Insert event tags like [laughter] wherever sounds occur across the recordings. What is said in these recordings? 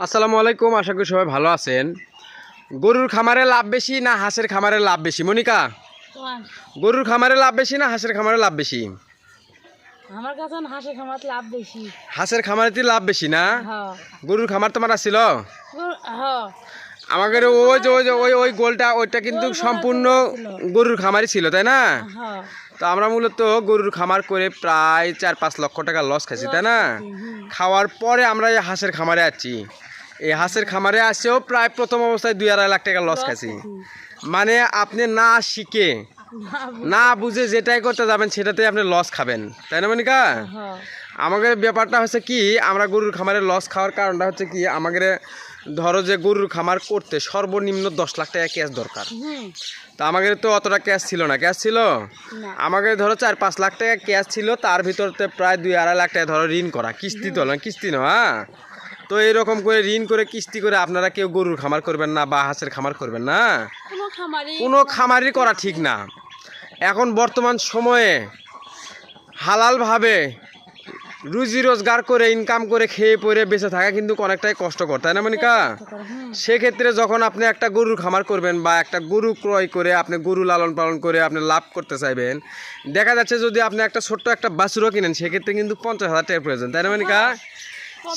আসসালামু আলাইকুম আশা করি সবাই ভালো আছেন। গরুর খামারে লাভ বেশি না হাঁসের খামারে লাভ বেশি? মনিকা গরুর খামারে লাভ বেশি না হাঁসের খামারে লাভ বেশি? আমার কাছে হাঁসের খামার লাভ বেশি। হাঁসের খামারেতে লাভ বেশি না? হ্যাঁ। গরুর খামার তোমার আসছিল হ্যাঁ। আমাদের ওই যে ওই যে ওই ওই গোলটা ওইটা কিন্তু সম্পূর্ণ গরুর খামারই ছিল তাই না? হ্যাঁ। তো আমরা মূলত গরুর খামার করে প্রায় চার পাঁচ লক্ষ টাকা লস খাইছি তাই না? খাওয়ার পরে আমরা এই হাঁসের খামারে আছি। এই হাঁসের খামারে আসেও প্রায় প্রথম অবস্থায় দুই আড়াই লাখ টাকা লস খাইছি। মানে আপনি না শিখে না বুঝে যেটাই করতে যাবেন সেটাতেই আপনি লস খাবেন। তাই না মনিকা? হ্যাঁ। আমাদের ব্যাপারটা হচ্ছে কি আমরা গরুর খামারে লস খাওয়ার কারণটা হচ্ছে কি আমাদের ধরো যে গরুর খামার করতে সর্বনিম্ন দশ লাখ টাকা ক্যাশ দরকার। তা আমাদের তো অতটা ক্যাশ ছিল না। ক্যাশ ছিল? আমাদের ধরো চার পাঁচ লাখ টাকা ক্যাশ ছিল তার ভিতরতে প্রায় দুই আড়াই লাখ টাকা ধরো ঋণ করা কিস্তি তো না কিস্তি না হ্যাঁ? তো এরকম করে ঋণ করে কিস্তি করে আপনারা কেউ গরুর খামার করবেন না বা হাঁসের খামার করবেন না? কোনো খামারই করা ঠিক না। এখন বর্তমান সময়ে হালালভাবে রুজি রোজগার করে ইনকাম করে খেয়ে পরে বেঁচে থাকা কিন্তু অনেকটাই কষ্টকর তাই না মনিকা? সেক্ষেত্রে যখন আপনি একটা গরুর খামার করবেন বা একটা গরু ক্রয় করে আপনি গরু লালন পালন করে আপনি লাভ করতে চাইবেন দেখা যাচ্ছে যদি আপনি একটা ছোট্ট একটা বাছুরও কিনেন সেক্ষেত্রে কিন্তু পঞ্চাশ হাজার টাকার প্রয়োজন তাই না মনিকা?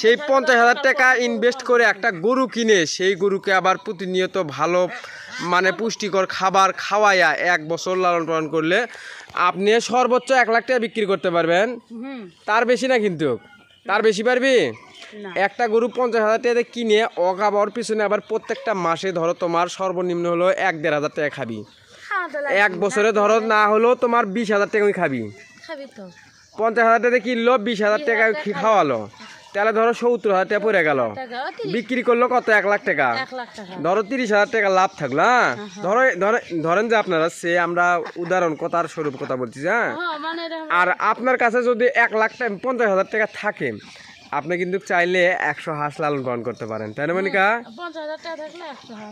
সেই পঞ্চাশ হাজার টাকা ইনভেস্ট করে একটা গরু কিনে সেই গরুকে আবার প্রতিনিয়ত ভালো মানে পুষ্টিকর খাবার খাওয়াইয়া এক বছর লালন পালন করলে আপনি সর্বোচ্চ এক লাখ টাকা বিক্রি করতে পারবেন। তার বেশি না কিন্তু? তার বেশি পারবি? একটা গরু পঞ্চাশ হাজার টাকা কিনে অগাবর পিছনে আবার প্রত্যেকটা মাসে ধরো তোমার সর্বনিম্ন হলো এক দেড় হাজার টাকা খাবি। লাগবে। এক বছরে ধরো না হলেও তোমার বিশ হাজার টাকা খাবি। খাবি পঞ্চাশ হাজার টাকা কিনলো বিশ হাজার টাকা খাওয়ালো। তাহলে ধরো সত্তর হাজার টাকা পড়ে গেল। বিক্রি করল কত? এক লাখ টাকা। ধরো তিরিশ হাজার টাকা লাভ থাকল হ্যাঁ? ধরো ধরে- ধরেন যে আপনারা সে আমরা উদাহরণ কথার স্বরূপ কথা বলছি হ্যাঁ? হ্যাঁ মানে আর আপনার কাছে যদি এক লাখ টাকা পঞ্চাশ হাজার টাকা থাকে আপনি কিন্তু চাইলে একশো হাঁস লালন পালন করতে পারেন তাই না মনিকা? হয়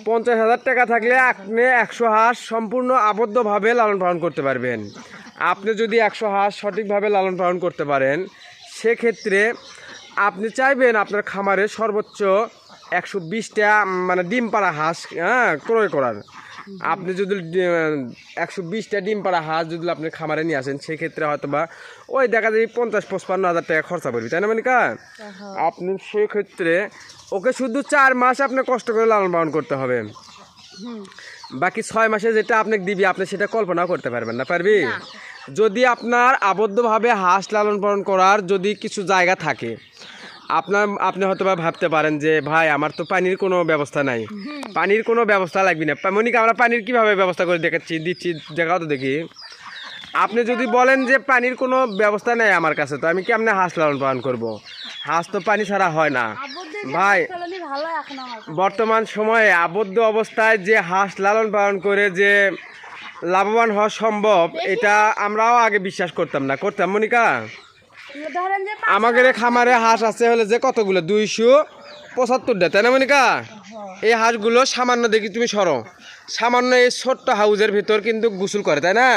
পঞ্চাশ হাজার টাকা থাকলে আপনি একশো হাঁস সম্পূর্ণ আবদ্ধভাবে লালন পালন করতে পারবেন। আপনি যদি একশো হাঁস সঠিকভাবে লালন পালন করতে পারেন সেক্ষেত্রে আপনি চাইবেন আপনার খামারে সর্বোচ্চ একশো বিশটা মানে ডিম পাড়া হাঁস হ্যাঁ ক্রয় করার। আপনি যদি একশো বিশটা ডিম পাড়া হাঁস যদি আপনি খামারে নিয়ে আসেন সেক্ষেত্রে হয়তো বা ওই দেখা যায় পঞ্চাশ পঁচপান্ন হাজার টাকা খরচা পড়বে তাই না মনিকা? হ্যাঁ। আপনি সেক্ষেত্রে ওকে শুধু চার মাস আপনি কষ্ট করে লালন পালন করতে হবে। বাকি ছয় মাসে যেটা আপনাকে দিবি আপনি সেটা কল্পনা করতে পারবেন না পারবি? যদি আপনার আবদ্ধভাবে হাঁস লালন পালন করার যদি কিছু জায়গা থাকে আপনার আপনি হয়তো বা ভাবতে পারেন যে ভাই আমার তো পানির কোনো ব্যবস্থা নাই। পানির কোনো ব্যবস্থা লাগবে না। মনিকা আমরা পানির কীভাবে ব্যবস্থা করে দেখাচ্ছি দিচ্ছি দেখাও তো দেখি। আপনি যদি বলেন যে পানির কোনো ব্যবস্থা নেই আমার কাছে তো আমি কি আপনি হাঁস লালন পালন করব? হাঁস তো পানি ছাড়া হয় না। ভাই বর্তমান সময়ে আবদ্ধ অবস্থায় যে হাঁস লালন পালন করে যে লাভবান হওয়া সম্ভব এটা আমরাও আগে বিশ্বাস করতাম না। করতাম মনিকা? আমাদের খামারে হাঁস আছে হলে যে কতগুলো? দুইশো পঁচাত্তরটা তাই না মনিকা? এই হাঁসগুলো সামান্য দেখি তুমি সরো। সামান্য এই ছোট্ট হাউজের ভিতর কিন্তু গোসল করে তাই না?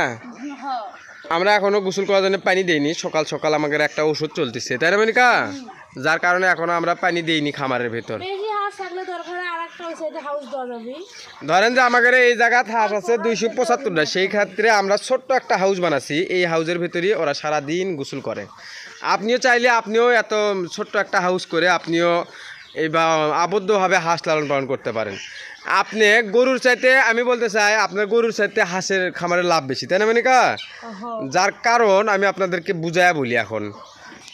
হ্যাঁ। আমরা এখনও গোসল করার জন্য পানি দেইনি। সকাল সকাল আমাদের একটা ওষুধ চলতেছে তাই না মনিকা? যার কারণে এখনও আমরা পানি দিইনি খামারের ভিতর। ধরেন যে আমাদের এই জায়গায় হাঁস আছে দুইশো পঁচাত্তরটা সেই ক্ষেত্রে আমরা ছোট্ট একটা হাউস বানাচ্ছি এই হাউসের ভিতরেই ওরা সারা দিন গোসল করে। আপনিও চাইলে আপনিও এত ছোট্ট একটা হাউস করে আপনিও এই বা আবদ্ধভাবে হাঁস লালন পালন করতে পারেন। আপনি গরুর চাইতে আমি বলতে চাই আপনার গরুর চাইতে হাঁসের খামারের লাভ বেশি তাই না মানিকা? যার কারণ আমি আপনাদেরকে বুঝাইয়া বলি এখন।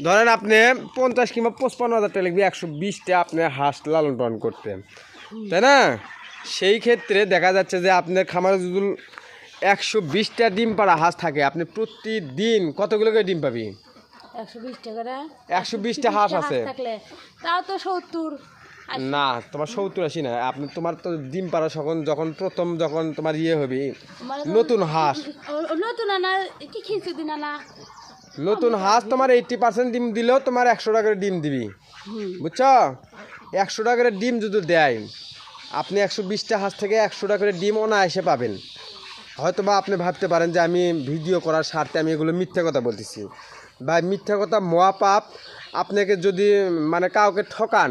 ধরেন আপনি পঞ্চাশ কিংবা পঁচপান্ন হাজার টাকা লাগবে একশো বিশটা আপনি হাঁস লালন পালন করতে তাই না? সেই ক্ষেত্রে দেখা যাচ্ছে যে আপনার খামারে যদি একশো বিশটা ডিম পাড়া হাঁস থাকে আপনি প্রতিদিন কতগুলো করে ডিম পাবি? একশো বিশটা হাঁস আছে। তাও তো সত্তর। না তোমার সত্তর আশি না। আপনি তোমার তো ডিম পাড়া যখন যখন প্রথম যখন তোমার ইয়ে হবে মানে নতুন হাঁস। নতুন আনা কি খিচু দিন আনা? নতুন হাঁস তোমার এইটটি পার্সেন্ট ডিম দিলেও তোমার একশো টাকার ডিম দিবি। বুঝছ? একশো টাকার ডিম যদি দেয়, আপনি একশো বিশটা হাঁস থেকে একশো টাকার ডিম অনায়াসে পাবেন। হয়তো বা আপনি ভাবতে পারেন যে আমি ভিডিও করার স্বার্থে আমি এগুলো মিথ্যা কথা বলতেছি। বা মিথ্যা কথা মহা পাপ। আপনাকে যদি মানে কাউকে ঠকান,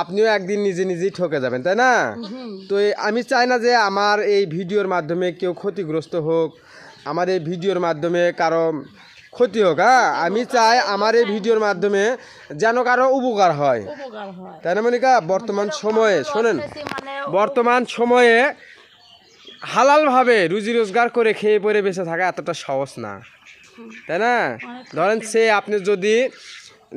আপনিও একদিন নিজে নিজেই ঠকে যাবেন, তাই না? তো আমি চাই না যে আমার এই ভিডিওর মাধ্যমে কেউ ক্ষতিগ্রস্ত হোক। আমার এই ভিডিওর মাধ্যমে কারও ক্ষতি হোক হ্যাঁ? আমি চাই আমার এই ভিডিওর মাধ্যমে যেন কারও উপকার হয়। উপকার হয়। তাই না মনিকা? বর্তমান সময়ে শোনেন মানে বর্তমান সময়ে হালালভাবে রুজি রোজগার করে খেয়ে পরে বেঁচে থাকা এতটা সহজ না। তাই না? ধরেন সে আপনি যদি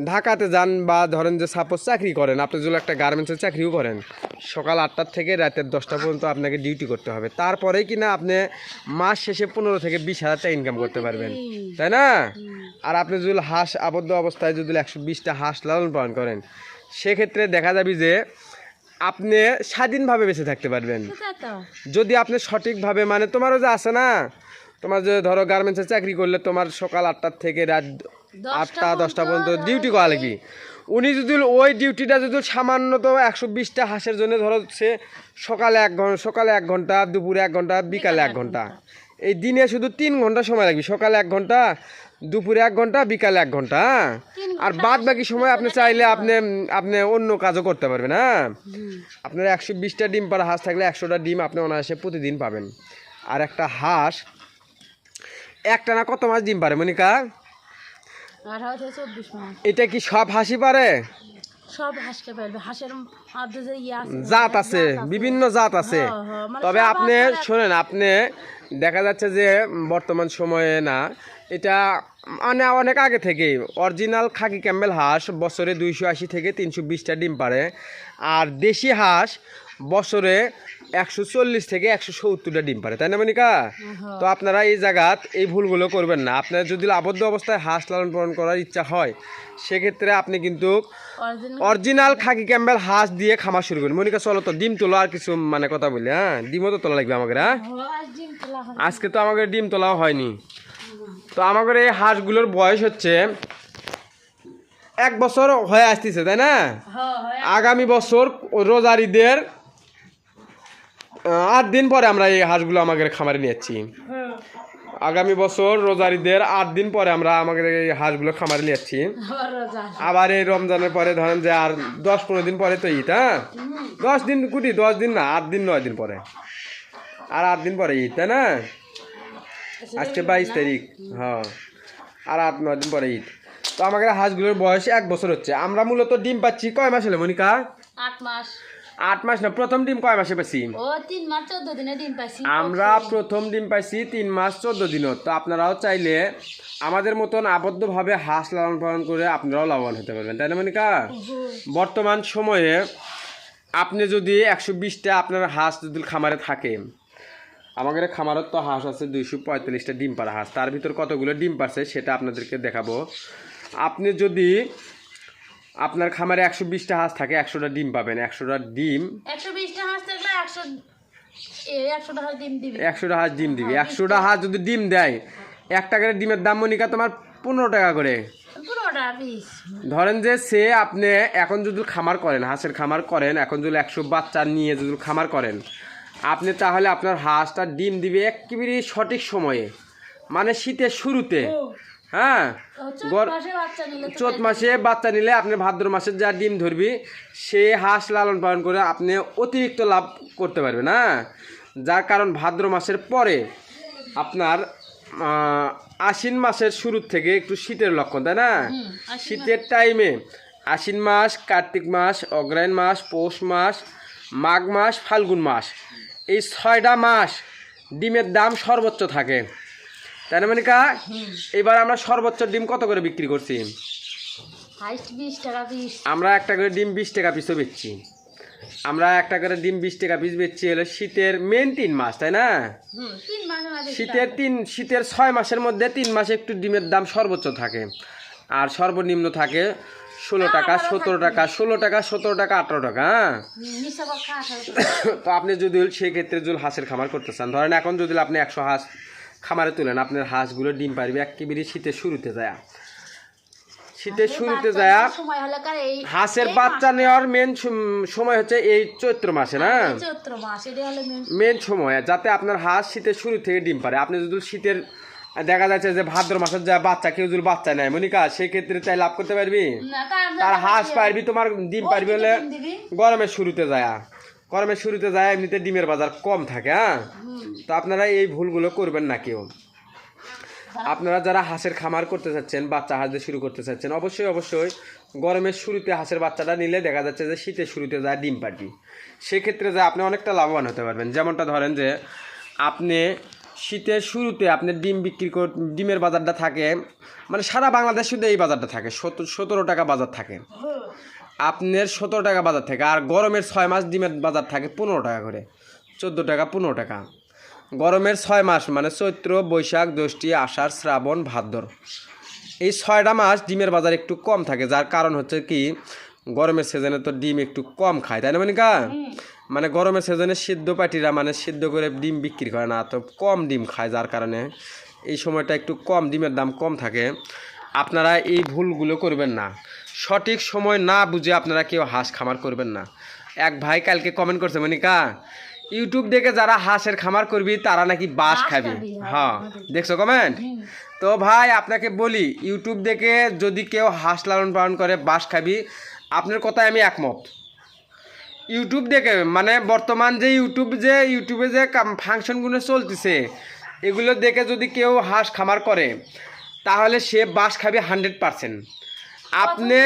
ঢাকাতে যান বা ধরেন যে সাপোজ চাকরি করেন আপনি যদি একটা গার্মেন্টসের চাকরিও করেন সকাল আটটার থেকে রাতের দশটা পর্যন্ত আপনাকে ডিউটি করতে হবে। তারপরে কিনা আপনি মাস শেষে পনেরো থেকে বিশ হাজার টাকা ইনকাম করতে পারবেন। তাই না? আর আপনি যদি হাঁস আবদ্ধ অবস্থায় যদি একশো বিশটা হাঁস লালন পালন করেন সেক্ষেত্রে দেখা যাবে যে আপনি স্বাধীনভাবে বেঁচে থাকতে পারবেন। যদি আপনি সঠিকভাবে মানে তোমারও যে আছে না তোমার যে ধরো গার্মেন্টসে চাকরি করলে তোমার সকাল আটটার থেকে রাত আটটা দশটা পর্যন্ত ডিউটি করা লাগবে। উনি যদি ওই ডিউটিটা যদি সামান্যত একশো বিশটা হাঁসের জন্য ধরো সে সকালে এক ঘণ্টা সকালে এক ঘণ্টা দুপুরে এক ঘণ্টা বিকালে এক ঘণ্টা। এই দিনে শুধু তিন ঘণ্টা সময় লাগবে। সকালে এক ঘণ্টা দুপুরে এক ঘণ্টা বিকালে এক ঘণ্টা হ্যাঁ? আর বাদ বাকি সময় আপনি চাইলে আপনি আপনি অন্য কাজও করতে পারবেন হ্যাঁ? আপনার একশো বিশটা ডিম পাড়া হাঁস থাকলে একশোটা ডিম আপনি অনায়াসে প্রতিদিন পাবেন। আর একটা হাঁস একটা না কত মাস ডিম পারে মনিকা? আঠারো থেকে চব্বিশ মাস এটা কি সব হাসি পারে? সব হাঁসকে হাঁসের ইয়ে আছে জাত আছে বিভিন্ন জাত আছে। হ্যাঁ, হ্যাঁ, মানে তবে আপনি শোনেন আপনি দেখা যাচ্ছে যে বর্তমান সময়ে না এটা মানে অনেক আগে থেকেই অরিজিনাল খাকি ক্যাম্বেল হাঁস বছরে দুইশো আশি থেকে তিনশো বিশটা ডিম পারে। আর দেশি হাঁস বছরে একশো চল্লিশ থেকে একশো সত্তরটা ডিম পারে তাই না মনিকা? হ্যাঁ। তো আপনারা এই জায়গাত এই ভুলগুলো করবেন না। আপনার যদি আবদ্ধ অবস্থায় হাঁস লালন পালন করার ইচ্ছা হয় সেক্ষেত্রে আপনি কিন্তু অরিজিনাল খাকি ক্যাম্বেল হাঁস দিয়ে খামার শুরু করি মনিকা চলো তো ডিম তোলো আর কিছু মানে কথা বলি হ্যাঁ? ডিমও তো তোলা লাগবে আমাকে হ্যাঁ? হয় আজকে তো আমাকে ডিম তোলাও হয়নি। তো আমাদের এই হাঁসগুলোর বয়স হচ্ছে এক বছর হয়ে আসতেছে তাই না? হ্যাঁ আগামী বছর রোজার ঈদের আহ, আট দিন পরে আমরা এই হাঁসগুলো আমাদের খামারে নিয়েছি আগামী বছর রোজার ঈদের আট দিন পরে আমরা আমাদের এই হাঁসগুলো খামারে নিয়েছি আবার আবার এই রমজানের পরে ধরেন যে আর দশ পনেরো দিন পরে তো ঈদ হ্যাঁ? দশ দিন কুটি দশ দিন না আট দিন নয় দিন পরে। আর আট দিন পরে ঈদ তাই না? আজকে বাইশ তারিখ হ্যাঁ। আর আট নয় দিন পরে ঈদ। তো আমাদের হাঁসগুলোর বয়স এক বছর হচ্ছে। আমরা মূলত ডিম পাচ্ছি কয় মাস হলে মনিকা? আট মাস। আট মাস না প্রথম ডিম কয় মাসে পাচ্ছি ও তিন মাস চোদ্দ দিনে ডিম পাইছি। আমরা প্রথম ডিম পাইছি তিন মাস চোদ্দ দিনও তো আপনারাও চাইলে আমাদের মতন আবদ্ধভাবে হাঁস লালন পালন করে আপনারাও লাভবান হতে পারবেন তাই না মনিকা? বর্তমান সময়ে আপনি যদি একশো বিশটা আপনার হাঁস যদি খামারে থাকে আমাদের খামারত তো হাঁস আছে দুইশো পঁয়তাল্লিশটা ডিম পাড়া হাঁস তার ভিতর কতগুলো ডিম পারছে সেটা আপনাদেরকে দেখাবো। আপনি যদি আপনার খামারে একশো বিশটা হাঁস থাকে একশোটা ডিম পাবেন। একশোটা ডিম একশো বিশটা হাঁস থাকলে একশো একশোটা হাঁস ডিম দিবি। একশোটা হাঁস ডিম দিবি। একশোটা হাঁস যদি ডিম দেয় এক টাকার ডিমের দাম মনিকা তোমার পনেরো টাকা করে। ধরেন যে সে আপনি এখন যদি খামার করেন হাঁসের খামার করেন এখন যদি একশো বাচ্চা নিয়ে যদি খামার করেন আপনি তাহলে আপনার হাঁসটা ডিম দিবে একেবারে সঠিক সময়ে মানে শীতের শুরুতে। হ্যাঁ? চোত মাসে বাচ্চা নিলে মাসে আপনি ভাদ্র মাসের যা ডিম ধরবি সে হাঁস লালন পালন করে আপনি অতিরিক্ত লাভ করতে পারবেন হ্যাঁ? যার কারণ ভাদ্র মাসের পরে আপনার আশ্বিন মাসের শুরু থেকে একটু শীতের লক্ষণ তাই না? শীতের টাইমে আশ্বিন মাস কার্তিক মাস অগ্রায়ণ মাস পৌষ মাস মাঘ মাস ফাল্গুন মাস। এই ছয়টা মাস ডিমের দাম সর্বোচ্চ থাকে। তাই না মানিকা এবার আমরা সর্বোচ্চ ডিম কত করে বিক্রি করছি? টাকা আমরা একটা করে ডিম বিশ টাকা পিসও বেচছি। আমরা একটা করে ডিম বিশ টাকা পিস বেচছি হলো শীতের মেন তিন মাস তাই না? শীতের তিন শীতের ছয় মাসের মধ্যে তিন মাসে একটু ডিমের দাম সর্বোচ্চ থাকে। আর সর্বনিম্ন থাকে ষোলো টাকা সতেরো টাকা ষোলো টাকা সতেরো টাকা আঠারো টাকা হ্যাঁ? আঠারো [coughs] তো আপনি যদি সেক্ষেত্রে যদি হাঁসের খামার করতে চান ধরেন এখন যদি আপনি একশো হাঁস খামারে তুলেন আপনার হাঁসগুলো ডিম পারবে একেবারে শীতের শুরুতে যায়। শীতের শুরুতে যায় হাঁসের বাচ্চা নেওয়ার মেন সময় হচ্ছে এই চৈত্র মাসে না? মেন সময়। যাতে আপনার হাঁস শীতের শুরু থেকে ডিম পারে আপনি যদি শীতের দেখা যাচ্ছে যে ভাদ্র মাসের যা বাচ্চা কেউ যদি বাচ্চা নেয় মনিকা সেক্ষেত্রে চাই লাভ করতে পারবি? তার হাঁস পারবি তোমার ডিম পারবি হলে গরমের শুরুতে যায়। গরমের শুরুতে যায়, এমনিতে ডিমের বাজার কম থাকে হ্যাঁ? তো আপনারা এই ভুলগুলো করবেন না কেউ। আপনারা যারা হাঁসের খামার করতে চাচ্ছেন, বাচ্চা হাঁস দিয়ে শুরু করতে চাচ্ছেন, অবশ্যই অবশ্যই গরমের শুরুতে হাঁসের বাচ্চাটা নিলে দেখা যাচ্ছে যে শীতের শুরুতে যায় ডিম পাটি সেক্ষেত্রে যে আপনি অনেকটা লাভবান হতে পারবেন। যেমনটা ধরেন যে আপনি শীতের শুরুতে আপনি ডিম বিক্রি কর, ডিমের বাজারটা থাকে মানে সারা বাংলাদেশ শুধু এই বাজারটা থাকে সতেরো সতেরো টাকা বাজার থাকে। আপনার সতেরো টাকা বাজার থাকে আর গরমের ছয় মাস ডিমের বাজার থাকে পনেরো টাকা করে, চোদ্দ টাকা, পনেরো টাকা। গরমের ছয় মাস মানে চৈত্র, বৈশাখ, জ্যৈষ্ঠী, আষাঢ়, শ্রাবণ, ভাদ্র। এই ছয়টা মাস ডিমের বাজার একটু কম থাকে, যার কারণ হচ্ছে কি, গরমের সিজনে তো ডিম একটু কম খায়, তাই না মানিকা? মানে গরমের সিজনে সিদ্ধ পাটিরা মানে সিদ্ধ করে ডিম বিক্রি করে না, তো কম ডিম খায়, যার কারণে এই সময়টা একটু কম, ডিমের দাম কম থাকে। আপনারা এই ভুলগুলো করবেন না। সঠিক সময় না বুঝে আপনারা কেউ হাঁস খামার করবেন না। এক ভাই কালকে কমেন্ট করছে মনিকা ইউটিউব দেখে যারা হাঁসের খামার করবি তারা নাকি বাস খাবি। খাবি, হ্যাঁ দেখছ কমেন্ট তো ভাই আপনাকে বলি ইউটিউব দেখে যদি কেউ হাঁস লালন পালন করে বাস খাবি আপনার কথায় আমি একমত। ইউটিউব দেখে মানে বর্তমান যে ইউটিউব যে ইউটিউবে যে ফাংশনগুলো চলতেছে এগুলো দেখে যদি কেউ হাঁস খামার করে তাহলে সে বাস খাবে হান্ড্রেড পারসেন্ট আপনি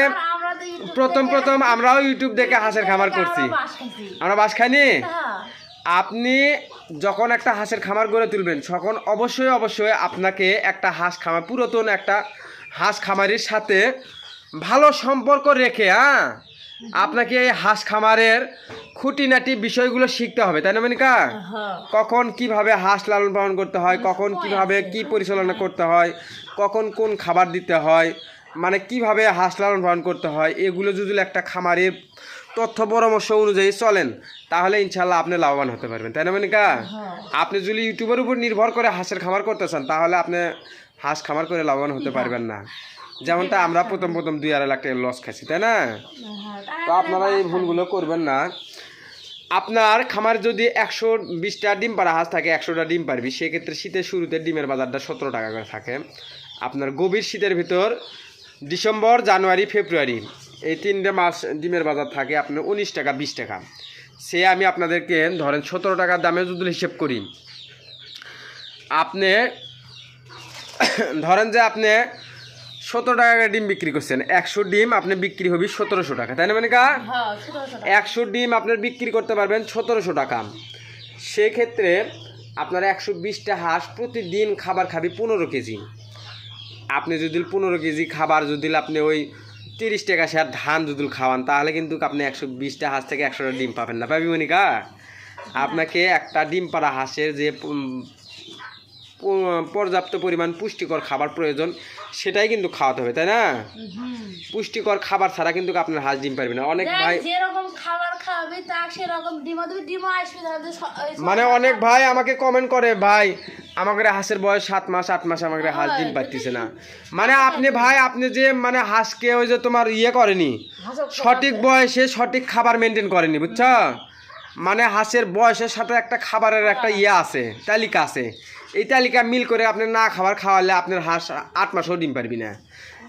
প্রথম প্রথম আমরাও ইউটিউব দেখে হাঁসের খামার করছি। আমরা বাস খাইনি? হ্যাঁ। আপনি যখন একটা হাঁসের খামার গড়ে তুলবেন তখন অবশ্যই অবশ্যই আপনাকে একটা হাঁস খামার পুরাতন একটা হাঁস খামারির সাথে ভালো সম্পর্ক রেখে হ্যাঁ? আপনাকে এই হাঁস খামারের খুঁটিনাটি বিষয়গুলো শিখতে হবে তাই না মানিকা? হ্যাঁ। কখন কীভাবে হাঁস লালন পালন করতে হয় কখন কীভাবে কি পরিচালনা করতে হয় কখন কোন খাবার দিতে হয় মানে কীভাবে হাঁস লালন পালন করতে হয় এগুলো যদি একটা খামারের তথ্য পরামর্শ অনুযায়ী চলেন তাহলে ইনশাল্লাহ আপনি লাভবান হতে পারবেন তাই না মানিকা? হ্যাঁ। আপনি যদি ইউটিউবের উপর নির্ভর করে হাঁসের খামার করতে চান তাহলে আপনি হাঁস খামার করে লাভবান হতে পারবেন না। যেমনটা আমরা প্রথম প্রথম দুই আড়াই লাখ টাকা লস খাইছি তাই না? হ্যাঁ, তো আপনারা এই ভুলগুলো করবেন না। আপনার খামার যদি একশো বিশটা ডিম পাড়া হাঁস থাকে একশোটা ডিম পারবি সেক্ষেত্রে শীতের শুরুতে ডিমের বাজারটা সতেরো টাকা করে থাকে। আপনার গভীর শীতের ভিতর ডিসেম্বর জানুয়ারি ফেব্রুয়ারি। এই তিনটে মাস ডিমের বাজার থাকে আপনার উনিশ টাকা বিশ টাকা। সে আমি আপনাদেরকে ধরেন সতেরো টাকার দামে যদি হিসেব করি আপনি [coughs] ধরেন যে আপনি সতেরো টাকা ডিম বিক্রি করছেন একশো ডিম আপনি বিক্রি হবি সতেরোশো টাকা তাই না মানে কা হ্যাঁ। একশো ডিম আপনার বিক্রি করতে পারবেন সতেরোশো টাকা। সেক্ষেত্রে আপনার একশো বিশটা হাঁস প্রতিদিন খাবার খাবি পনেরো কেজি। আপনি যদি পনেরো কেজি খাবার যদি আপনি ওই তিরিশ টাকা শেয়ার ধান যদি খাওয়ান তাহলে কিন্তু আপনি একশো বিশটা হাঁস থেকে একশোটা ডিম পাবেন না। পাবি মনিকা আপনাকে একটা ডিম পাড়া হাঁসের যে পর্যাপ্ত পরিমাণ পুষ্টিকর খাবার প্রয়োজন সেটাই কিন্তু খাওয়াতে হবে তাই না? পুষ্টিকর খাবার ছাড়া কিন্তু আপনার হাঁস ডিম পারবে না। অনেক ভাই যেরকম খাবার খাওয়াবি তার সেরকম ডিমও আসবে স- স- মানে অনেক ভাই আমাকে কমেন্ট করে ভাই আমাকে হাঁসের বয়স সাত মাস আট মাস আমাকে হাঁস ডিম পাইতেছে না। [laughs] মানে আপনি ভাই আপনি যে মানে হাঁসকে ওই যে তোমার ইয়ে করেনি সঠিক বয়সে সঠিক খাবার মেনটেন করেনি বুঝছ? মানে হাঁসের বয়সের সাথে একটা খাবারের একটা ইয়ে আছে তালিকা আছে। এই তালিকা মিল করে আপনি না খাবার খাওয়ালে আপনার হাঁস আট মাসও ডিম পারবি না।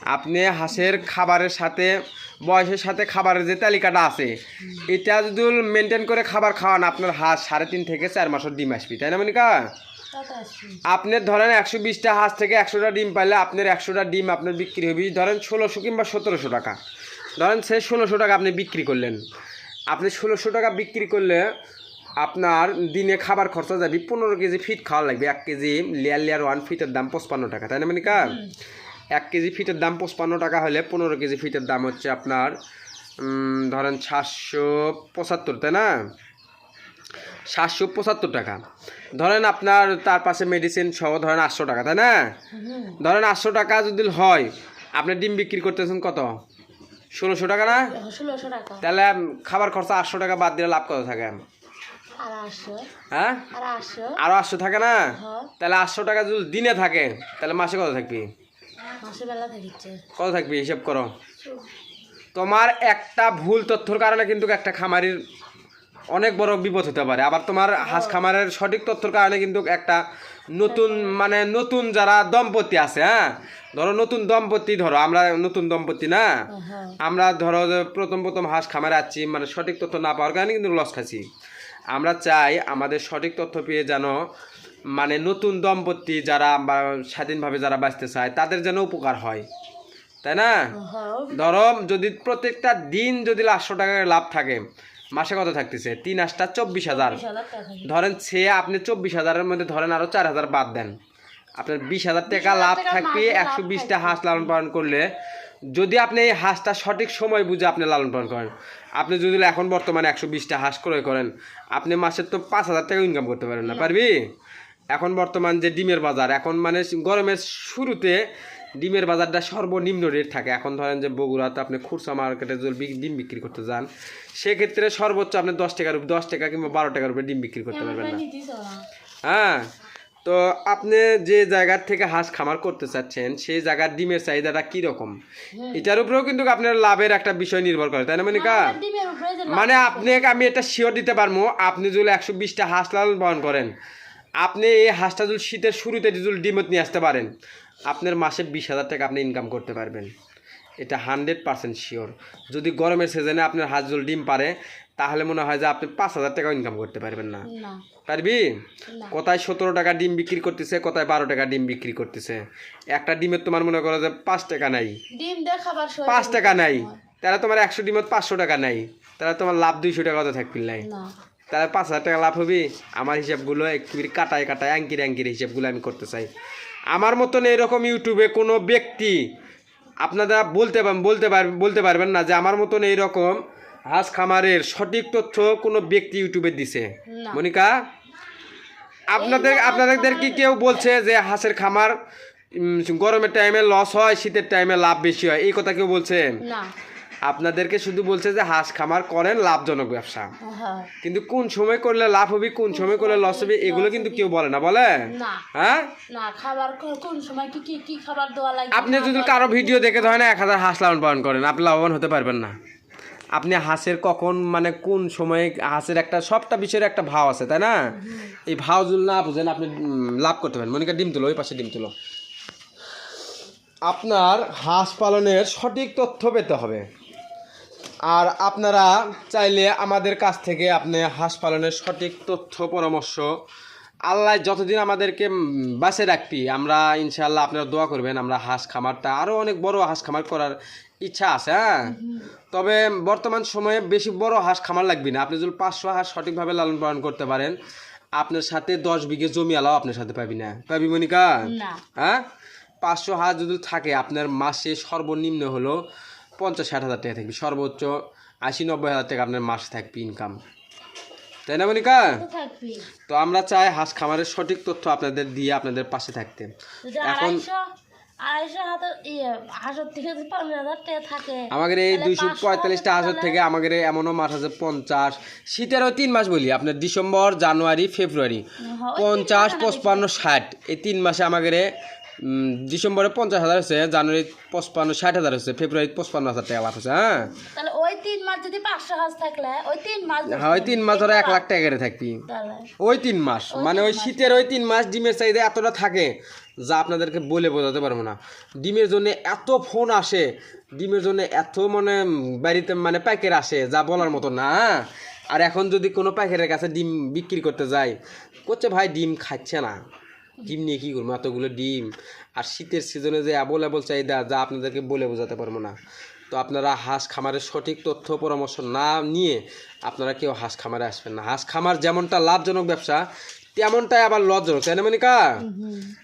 আপনি হাঁসের খাবারের সাথে বয়সের সাথে খাবারের যে তালিকাটা আছে এটা যদি মেনটেন করে খাবার খাওয়ান আপনার হাঁস সাড়ে তিন থেকে চার মাসের ডিম আসবি তাই না মনিকা। আপনার ধরেন একশো বিশটা হাঁস থেকে একশোটা ডিম পাইলে আপনার একশোটা ডিম আপনার বিক্রি হবে। ধরেন ষোলোশো কিংবা সতেরোশো টাকা ধরেন সে ষোলোশো টাকা আপনি বিক্রি করলেন। আপনি ষোলোশো টাকা বিক্রি করলে আপনার দিনে খাবার খরচা যাবে পনেরো কেজি ফিট খাওয়া লাগবে। এক কেজি লেয়ার লেয়ার ওয়ান ফিটের দাম পঁচপান্ন টাকা তাই না মানে কা এক কেজি ফিটের দাম পঁচপান্ন টাকা হলে পনেরো কেজি ফিটের দাম হচ্ছে আপনার ধরেন সাতশো পঁচাত্তর তাই না? সাতশো পঁচাত্তর টাকা। ধরেন আপনার তার পাশে মেডিসিন সহ ধরেন আটশো টাকা তাই না? ধরেন আটশো টাকা যদি হয় আপনি ডিম বিক্রি করতেছেন কত? ষোলোশো টাকা না? তাহলে খাবার খরচা আটশো টাকা বাদ দিলে লাভ কত থাকে? আর আটশো? হ্যাঁ? আর আটশো? থাকে না? হ্যাঁ। তাহলে আটশো টাকা যদি দিনে থাকে তাহলে মাসে কত থাকবি? কত থাকবি? হিসাব করো। তোমার একটা ভুল তথ্যর কারণে কিন্তু একটা খামারির অনেক বড় বিপদ হতে পারে। আবার তোমার হাঁস খামারের সঠিক তথ্যর কারণে কিন্তু একটা নতুন মানে নতুন যারা দম্পতি আছে হ্যাঁ? ধরো নতুন দম্পতি ধরো আমরা নতুন দম্পতি না? হ্যাঁ। আমরা ধরো প্রথম প্রথম হাঁস খামারে আছি মানে সঠিক তথ্য না পাওয়ার কারণে কিন্তু লস খাচ্ছি আমরা চাই আমাদের সঠিক তথ্য পেয়ে যেন মানে নতুন দম্পতি যারা বা স্বাধীনভাবে যারা বাঁচতে চায় তাদের যেন উপকার হয়। তাই না? হ্যাঁ ধরো যদি প্রত্যেকটা দিন যদি লাখশো টাকার লাভ থাকে মাসে কত থাকতেছে? তিন আটটা চব্বিশ হাজার। বিশ হাজার ধরেন সে আপনি চব্বিশ হাজারের মধ্যে ধরেন আরও চার হাজার বাদ দেন। আপনার বিশ হাজার টাকা লাভ থাকবে একশো বিশটা হাঁস লালন পালন করলে। যদি আপনি এই হাঁসটা সঠিক সময় বুঝে আপনি লালন পালন করেন। আপনি যদি এখন বর্তমানে একশো বিশটা হাঁস ক্রয় করেন আপনি মাসের তো পাঁচ হাজার টাকা ইনকাম করতে পারেন না। পারবি? এখন বর্তমান যে ডিমের বাজার এখন মানে গরমের শুরুতে ডিমের বাজারটা সর্বনিম্ন রেট থাকে। এখন ধরেন যে বগুড়াতে আপনি খুচরা মার্কেটে যদি ডিম বিক্রি করতে যান সেক্ষেত্রে সর্বোচ্চ আপনি দশ টাকার উপর দশ টাকা কিংবা বারো টাকার উপরে ডিম বিক্রি করতে পারবেন না। হ্যাঁ তো আপনি যে জায়গার থেকে হাঁস খামার করতে চাচ্ছেন সেই জায়গার ডিমের চাহিদাটা কীরকম? এটার উপরেও কিন্তু আপনার লাভের একটা বিষয় নির্ভর করে তাই না মনিকা? উপরে যে মানে আপনাকে আমি এটা শিওর দিতে পারব আপনি যদি একশো বিশটা হাঁস লালন পালন করেন আপনি এই হাঁসটা যদি শীতের শুরুতে যদি ডিমত নিয়ে আসতে পারেন আপনার মাসে বিশ হাজার টাকা আপনি ইনকাম করতে পারবেন। এটা হান্ড্রেড পার্সেন্ট শিওর যদি গরমের সিজনে আপনার হাঁস যদি ডিম পারে তাহলে মনে হয় যে আপনি পাঁচ হাজার টাকাও ইনকাম করতে পারবেন না। পারবি? কোথায় সতেরো টাকা ডিম বিক্রি করতেছে কোথায় বারো টাকা ডিম বিক্রি করতেছে? একটা ডিমের তোমার মনে করো যে পাঁচ টাকা নাই। পাঁচ টাকা নাই। তাহলে তোমার একশো ডিমের পাঁচশো টাকা নাই। তাহলে তোমার লাভ দুইশো টাকা তো থাকবি নাই তাহলে পাঁচ হাজার টাকা লাভ হবে। আমার হিসাবগুলো একটু কাটায় কাটায় আঙ্কির আঙ্কির হিসাবগুলো আমি করতে চাই। আমার মতন এরকম ইউটিউবে কোনো ব্যক্তি আপনারা বলতে বলতে বলতে পারবেন না যে আমার মতন এইরকম হাঁস খামারের সঠিক তথ্য কোনো ব্যক্তি ইউটিউবে দিছে। মনিকা আপনাদের আপনাদের কি কেউ বলছে যে হাঁসের খামার গরমের টাইমে লস হয় শীতের টাইমে লাভ বেশি হয়? এই কথা কেউ বলছে? না। আপনাদেরকে শুধু বলছে যে হাঁস খামার করেন লাভজনক ব্যবসা। হ্যাঁ। কিন্তু কোন সময় করলে লাভ হবে কোন সময় করলে লস হবে এগুলো কিন্তু কেউ বলে না বলে? হ্যাঁ? না খাবার কোন সময় কি কি কি খাবার দেওয়া লাগে আপনি যদি কারও ভিডিও দেখে ধরেন এক হাজার হাঁস লালন পালন করেন আপনি লাভবান হতে পারবেন না। আপনি হাঁসের কখন মানে কোন সময়ে হাঁসের একটা সবটা বিষয়ের একটা ভাও আছে তাই না? এই ভাও যদি না বুঝেন আপনি লাভ করতে পারেন। মনিকা ডিম তুলো ওই পাশে ডিম তুলো। আপনার হাঁস পালনের সঠিক তথ্য পেতে হবে। আর আপনারা চাইলে আমাদের কাছ থেকে আপনি হাঁস পালনের সঠিক তথ্য পরামর্শ আল্লাহ যতদিন আমাদেরকে বাঁচে রাখবি আমরা ইনশাল্লাহ আপনারা দোয়া করবেন আমরা হাঁস খামারটা আরও অনেক বড় হাঁস খামার করার ইচ্ছা আছে হ্যাঁ? তবে বর্তমান সময়ে বেশি বড় হাঁস খামার লাগবে না। আপনি যদি পাঁচশো হাঁস সঠিকভাবে লালন পালন করতে পারেন আপনার সাথে দশ বিঘে জমি আলাও আপনার সাথে পাবি না। পাবি মনিকা? হ্যাঁ? পাঁচশো হাজার যদি থাকে আপনার মাসে সর্বনিম্ন হলো পঞ্চাশ ষাট হাজার টাকা থাকবে সর্বোচ্চ আশি নব্বই হাজার টাকা আপনার মাসে থাকবে ইনকাম তাই না মনিকা? তো তো আমরা চাই হাঁস খামারের সঠিক তথ্য আপনাদের দিয়ে আপনাদের পাশে থাকতে। এখন ইয়ে আমাদের এই দুইশো পঁয়তাল্লিশটা হাজার থেকে আমাদের এমনও মাস আছে পঞ্চাশ। শীতেরও তিন মাস বলি আপনার ডিসেম্বর জানুয়ারি ফেব্রুয়ারি। পঞ্চাশ পঁচপান্ন ষাট এই তিন মাসে আমাদের ডিসেম্বরে পঞ্চাশ হাজার হচ্ছে জানুয়ারি পঁচপান্ন ষাট হাজার হচ্ছে ফেব্রুয়ারি পঁচপান্ন হাজার টাকা লাভ হচ্ছে হ্যাঁ? তাহলে ওই তিন মাস যদি পাঁচশো হাজার থাকলে ওই তিন মাস হ্যাঁ ওই তিন মাস ধরো এক লাখ টাকা করে থাকবি। ওই তিন মাস মানে ওই শীতের ওই তিন মাস ডিমের চাহিদা এতটা থাকে যা আপনাদেরকে বলে বোঝাতে পারব না। ডিমের জন্য এত ফোন আসে ডিমের জন্য এত মানে বাড়িতে মানে প্যাকেট আসে যা বলার মতো না হ্যাঁ? আর এখন যদি কোনো প্যাকেটের কাছে ডিম বিক্রি করতে যায় করছে ভাই ডিম খাচ্ছে না। ডিম নিয়ে কী করব? এতগুলো ডিম। আর শীতের সিজনে যে অ্যাভেলেবল চাহিদা যা আপনাদেরকে বলে বোঝাতে পারব না। তো আপনারা হাঁস খামারের সঠিক তথ্য পরামর্শ না নিয়ে আপনারা কেউ হাঁস খামারে আসবেন না। হাঁস খামার যেমনটা লাভজনক ব্যবসা তেমনটাই আবার লজ্জনক তাই না মনিকা?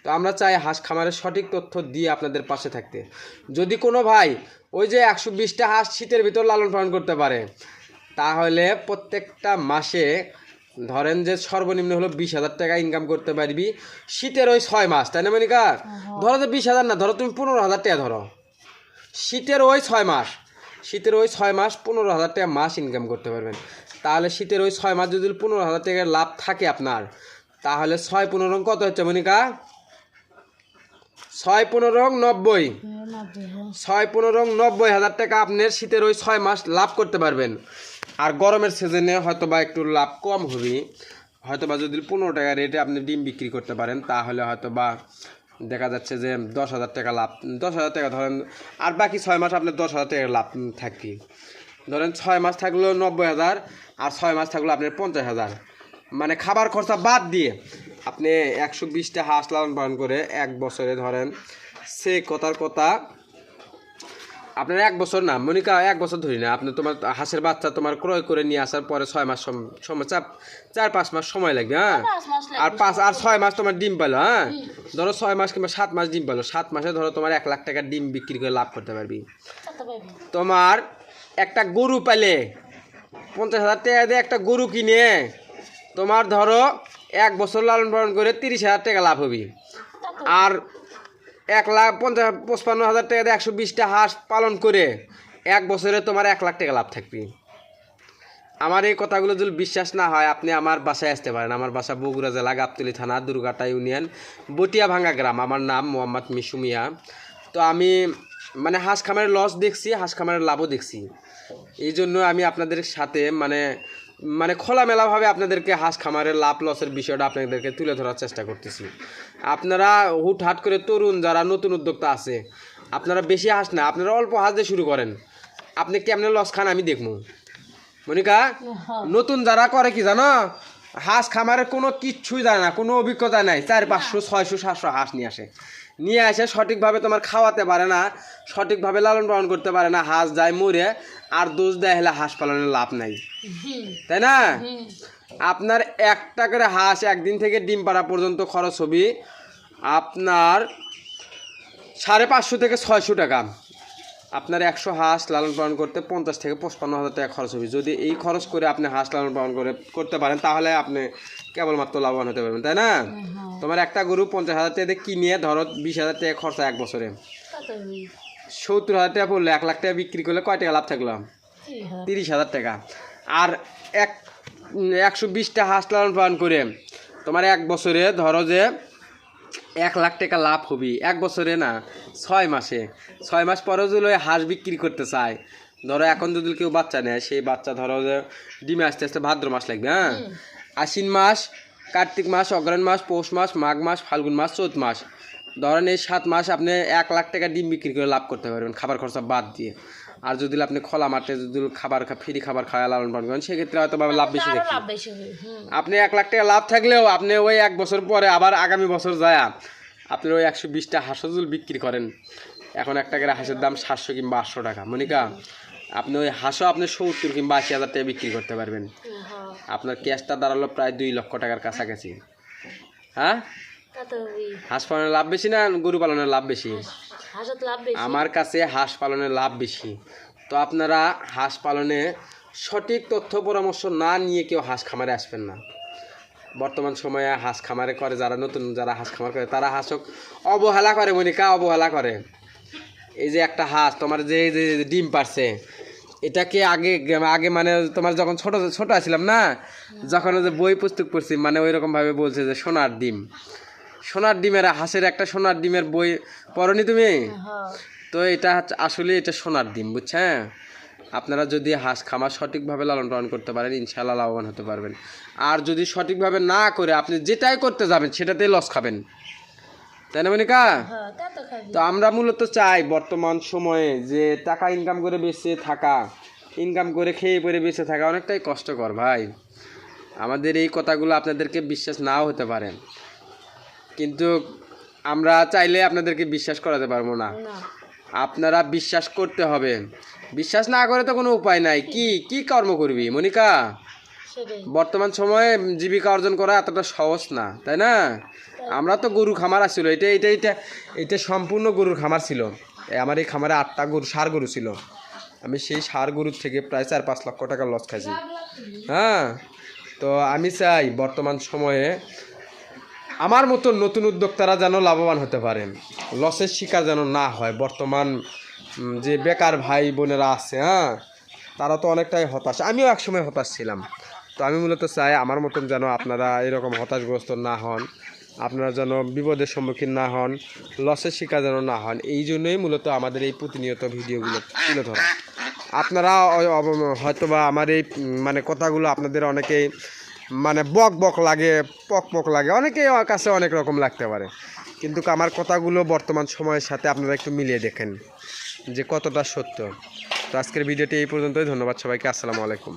তো আমরা চাই হাঁস খামারের সঠিক তথ্য দিয়ে আপনাদের পাশে থাকতে। যদি কোনো ভাই ওই যে একশো বিশটা হাঁস শীতের ভিতর লালন পালন করতে পারে তাহলে প্রত্যেকটা মাসে ধরেন যে সর্বনিম্ন হলো বিশ হাজার টাকা ইনকাম করতে পারবি। শীতের ওই ছয় মাস তাই না মনিকা? ধরো যে বিশ হাজার না ধরো তুমি পনেরো হাজার টাকা ধরো। শীতের ওই ছয় মাস শীতের ওই ছয় মাস পনেরো হাজার টাকা মাস ইনকাম করতে পারবেন। তাহলে শীতের ওই ছয় মাস যদি পনেরো হাজার টাকার লাভ থাকে আপনার তাহলে ছয় পনেরো কত হচ্ছে মনিকা? ছয় পনেরো নব্বই। নব্বই হ্যাঁ। ছয় পনেরো নব্বই হাজার টাকা আপনার শীতের ওই ছয় মাস লাভ করতে পারবেন। আর গরমের সিজনে হয়তো বা একটু লাভ কম হবে। হয়তো বা যদি পনেরো টাকা রেটে আপনি ডিম বিক্রি করতে পারেন, তাহলে হয়তো বা দেখা যাচ্ছে যে দশ হাজার টাকা লাভ, দশ হাজার টাকা ধরেন, আর বাকি ছয় মাস আপনার দশ হাজার টাকা লাভ থাকবে ধরেন ছয় মাস থাকল নব্বই হাজার, আর ছয় মাস থাকল আপনার পঞ্চাশ হাজার। মানে খাবার খরচা বাদ দিয়ে আপনি একশো বিশটা হাঁস লালন পালন করে এক বছরে ধরেন, সে কথার কথা আপনার এক বছর না মনিকা এক বছর ধরি না। আপনি তোমার হাঁসের বাচ্চা তোমার ক্রয় করে নিয়ে আসার পরে ছয় মাস সম- সময় চার চার পাঁচ মাস সময় লাগবে হ্যাঁ। আর পাঁচ আর ছয় মাস তোমার ডিম পেল হ্যাঁ? ধরো ছয় মাস কিংবা সাত মাস ডিম পালো সাত মাসে ধরো তোমার এক লাখ টাকার ডিম বিক্রি করে লাভ করতে পারবি। তোমার একটা গরু পেলে পঞ্চাশ হাজার টাকা দিয়ে একটা গরু কিনে তোমার ধরো এক বছর লালন পালন করে তিরিশ হাজার টাকা লাভ হবে। আর এক লাখ পঞ্চাশ, পঁচপান্ন হাজার টাকা দিয়ে একশো বিশটা হাঁস পালন করে এক বছরে তোমার এক লাখ টাকা লাভ থাকবে। আমার এই কথাগুলো যদি বিশ্বাস না হয়, আপনি আমার বাসায় আসতে পারেন। আমার বাসা বগুড়া জেলা, গাবতলি থানা, দুর্গাটা ইউনিয়ন বটিয়া ভাঙ্গা গ্রাম। আমার নাম মোহাম্মদ মিশু মিয়া। তো আমি মানে হাঁস খামারের লস দেখছি, হাঁস খামারের লাভও দেখছি। এই জন্য আমি আপনাদের সাথে মানে মানে খোলামেলাভাবে আপনাদেরকে হাঁস খামারের লাভ লসের বিষয়টা আপনাদেরকে তুলে ধরার চেষ্টা করতেছি। আপনারা হুটহাট করে তরুণ যারা নতুন উদ্যোক্তা আছে আপনারা বেশি হাঁস না আপনারা অল্প হাঁস দিয়ে শুরু করেন। আপনি কেমনে লস খান আমি দেখব। মনিকা হ্যাঁ। নতুন যারা করে কি জানো হাঁস খামারের কোনো কিচ্ছুই জানে না কোনো অভিজ্ঞতা নাই। চার পাঁচশো ছয়শো সাতশো হাঁস নিয়ে আসে। নিয়ে আসে, সঠিকভাবে তোমার খাওয়াতে পারে না, সঠিকভাবে লালন পালন করতে পারে না, হাঁস যায় মরে, আর দোষ দেয় হলে হাঁস পালনের লাভ নাই। তাই না? আপনার একটা করে হাঁস একদিন থেকে ডিম পাড়া পর্যন্ত খরচ হবে আপনার সাড়ে পাঁচশো থেকে ছয়শো টাকা। আপনার একশো হাঁস লালন পালন করতে পঞ্চাশ থেকে পঁচপান্ন হাজার টাকা খরচ হবে। যদি এই খরচ করে আপনি হাঁস লালন পালন করে, করতে পারেন, তাহলে আপনি কেবলমাত্র লাভবান হতে পারবেন তাই না? তোমার একটা গরু পঞ্চাশ হাজার টাকা দিয়ে কিনে ধরো বিশ হাজার টাকা খরচা এক বছরে। সত্তর হাজার টাকা পড়লে এক লাখ টাকা বিক্রি করলে কয় টাকা লাভ থাকল? তিরিশ হাজার। টাকা। আর এক একশো বিশটা হাঁস লালন পালন করে তোমার এক বছরে ধরো যে এক লাখ টাকা লাভ হবি। এক বছরে না ছয় মাসে। ছয় মাস পরেও যদি হাঁস বিক্রি করতে চায় ধরো এখন যদি কেউ বাচ্চা নেয় সেই বাচ্চা ধরো যে ডিমে আসতে আসতে ভাদ্র মাস লাগবে হ্যাঁ? আশ্বিন মাস কার্তিক মাস অগ্রহণ মাস পৌষ মাস মাঘ মাস ফাল্গুন মাস চৈত মাস। ধরেন এই সাত মাস আপনি এক লাখ টাকা ডিম বিক্রি করে লাভ করতে পারবেন খাবার খরচা বাদ দিয়ে। আর যদি আপনি খোলা মাঠে যদি খাবার ফ্রি খাবার খাওয়া লালন পালন করেন সেক্ষেত্রে হয়তো লাভ বেশি আরও দেখি। লাভ বেশি হবে হুম। আপনি এক লাখ টাকা লাভ থাকলেও আপনি ওই এক বছর পরে আবার আগামী বছর যায় আপনি ওই একশো বিশটা হাঁসজুল বিক্রি করেন। এখন একটা করে হাঁসের দাম সাতশো কিংবা আটশো টাকা। মনিকা আপনি ওই হাঁসও আপনি সত্তর কিংবা আশি হাজার টাকা বিক্রি করতে পারবেন। আপনার ক্যাশটা দাঁড়াল প্রায় দুই লক্ষ টাকার কাছাকাছি। হ্যাঁ? হাঁস পালনের লাভ বেশি না গরু পালনের লাভ বেশি? আমার কাছে হাঁস পালনের লাভ বেশি। তো আপনারা হাঁস পালনে সঠিক তথ্য পরামর্শ না নিয়ে কেউ হাঁস খামারে আসবেন না। বর্তমান সময়ে হাঁস খামারে করে যারা নতুন যারা হাঁস খামার করে তারা হাঁসক অবহেলা করে মনিকা অবহেলা করে। এই যে একটা হাঁস তোমার যে ডিম পারছে এটাকে আগে আগে মানে তোমার যখন ছোট ছোট আছিলাম না, যখন ওই যে বই পুস্তক পড়ছি মানে ওই রকম ভাবে বলছে যে সোনার ডিম। সোনার ডিমের হাঁসের একটা সোনার ডিমের বই পড়নি তুমি? তো এটা আসলে এটা সোনার ডিম বুঝছেন আপনারা যদি হাঁস খামার সঠিকভাবে লালন পালন করতে পারেন ইনশাল্লাহ লাভবান হতে পারবেন। আর যদি সঠিকভাবে না করে আপনি যেটাই করতে যাবেন, সেটাতেই লস খাবেন। তাই না মনিকা? হ্যাঁ তো আমরা মূলত চাই বর্তমান সময়ে যে টাকা ইনকাম করে বেঁচে থাকা ইনকাম করে খেয়ে পরে বেঁচে থাকা অনেকটাই কষ্টকর ভাই। আমাদের এই কথাগুলো আপনাদেরকে বিশ্বাস নাও হতে পারে। কিন্তু আমরা চাইলে আপনাদেরকে বিশ্বাস করাতে পারব না। না। আপনারা বিশ্বাস করতে হবে। বিশ্বাস না করে তো কোনো উপায় নাই। কি কি কর্ম করবি মনিকা? বর্তমান সময়ে জীবিকা অর্জন করা এতটা সহজ না তাই না? আমরা তো গরু খামার আসছিল এটা এটা এটা এটা সম্পূর্ণ গরুর খামার ছিল। আমার এই খামারে আটটা গরু, সার গরু ছিল। আমি সেই সার গরুর থেকে প্রায় চার, পাঁচ লক্ষ টাকা লস খাইছি। হ্যাঁ তো আমি চাই বর্তমান সময়ে আমার মতো নতুন উদ্যোক্তারা যেন লাভবান হতে পারেন। লসের শিকার যেন না হয়। বর্তমান যে বেকার ভাই বোনেরা আছে হ্যাঁ তারা তো অনেকটাই হতাশ। আমিও একসময় হতাশ ছিলাম। তো আমি মূলত চাই আমার মতন যেন আপনারা এরকম হতাশগ্রস্ত না হন। আপনারা যেন বিপদের সম্মুখীন না হন লসের শিকার যেন না হন, এই জন্যই মূলত আমাদের এই প্রতিনিয়ত ভিডিওগুলো তুলে ধরা। আপনারা হয়তোবা আমার এই মানে কথাগুলো আপনাদের অনেকেই মানে বক বক লাগে, পক পক লাগে, অনেকেই কাছে অনেক রকম লাগতে পারে। কিন্তু আমার কথাগুলো বর্তমান সময়ের সাথে আপনারা একটু মিলিয়ে দেখেন যে কতটা সত্য। তো আজকের ভিডিওটি এই পর্যন্তই, ধন্যবাদ সবাইকে, আসসালামু আলাইকুম।